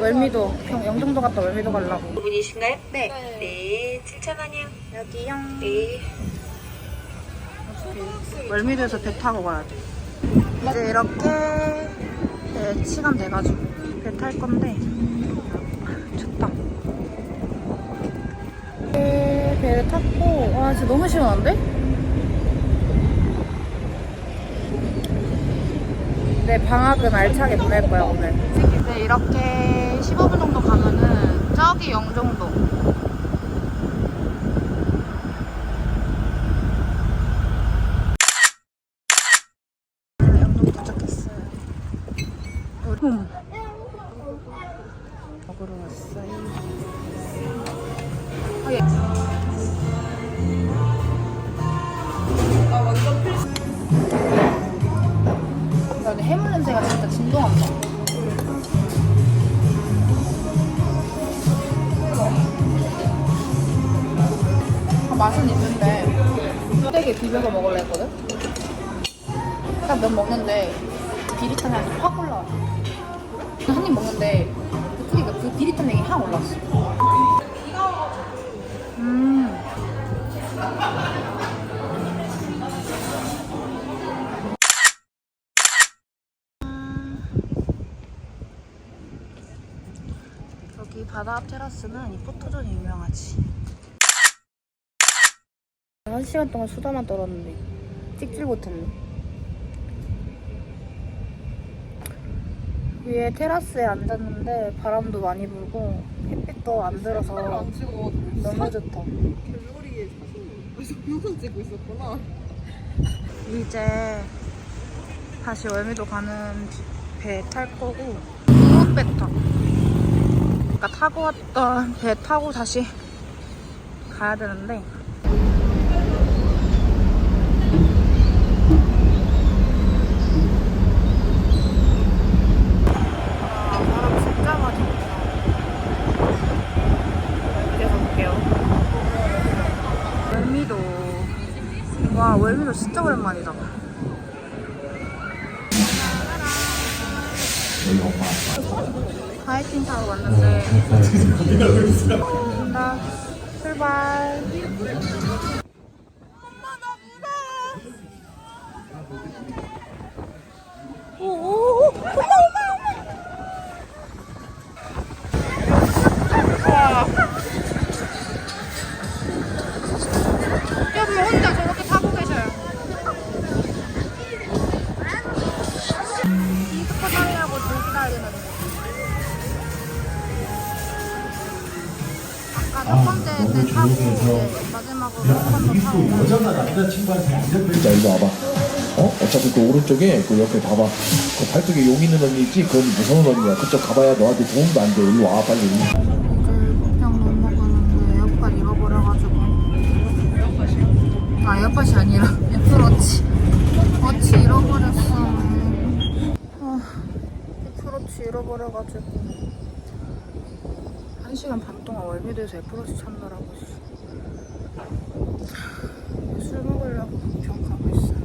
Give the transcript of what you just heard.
월미도 경- 영종도 갔다 월미도 가려고. 분이신가요? 네. 네, 7,000원이요. 여기요. 네. 월미도에서 배 타고 가야 돼. 이제 이렇게 배 시간 돼가지고 배 탈 건데 좋다. 배, 배를 탔고 와 진짜 너무 시원한데? 네 방학은 알차게 보낼 거야 오늘. 이제 이렇게 15분 정도 가면은 저기. 영동 도착했어요. 우리 먹으러 왔어요. 아, 예. 나 근데 해물 냄새가 진짜 진동한다. 아, 맛은 있는데 되게 비벼서 먹을래 했거든? 딱 면 먹는데 비릿한 향이 확 올라와. 한 입 먹는데 그니까 그 비릿한 향이 확 올라왔어. 여기 바다 앞 테라스는 이 포토존이 유명하지. 한 시간 동안 수다만 떨었는데 찍질 못했네. 위에 테라스에 앉았는데 바람도 많이 불고 햇빛도 안 들어서 너무 좋다. 갤러리에 사진 영상 찍고 있었구나. 이제 다시 월미도 가는 배 탈 거고 중국 배 타. 그러니까 타고 왔던 배 타고 다시 가야 되는데. 와 월미도 진짜 오랜만이다. 하이킹 타러 왔는데. 나 출발. 첫 번째 때 타고 이제 마지막으로 한번더 타고. 여자가 남자친구한테 안 잡힐 자 일로 와봐. 어? 어차피 그 오른쪽에 그 옆에 봐봐. 그 팔뚝에 용 있는 언니 있지? 그건 무서운 언니야. 그쪽 가봐야 너한테 도움도 안돼. 일로 와 빨리. 그냥 못 먹었는데 에어팟 잃어버려가지고. 아 에어팟이 아니라 애플워치. 워치 잃어버렸어. 아 애플워치 잃어버려가지고 한 시간 반 동안 월미도에서 애플워치 찾느라고 술 먹으려고 병 가고 있어요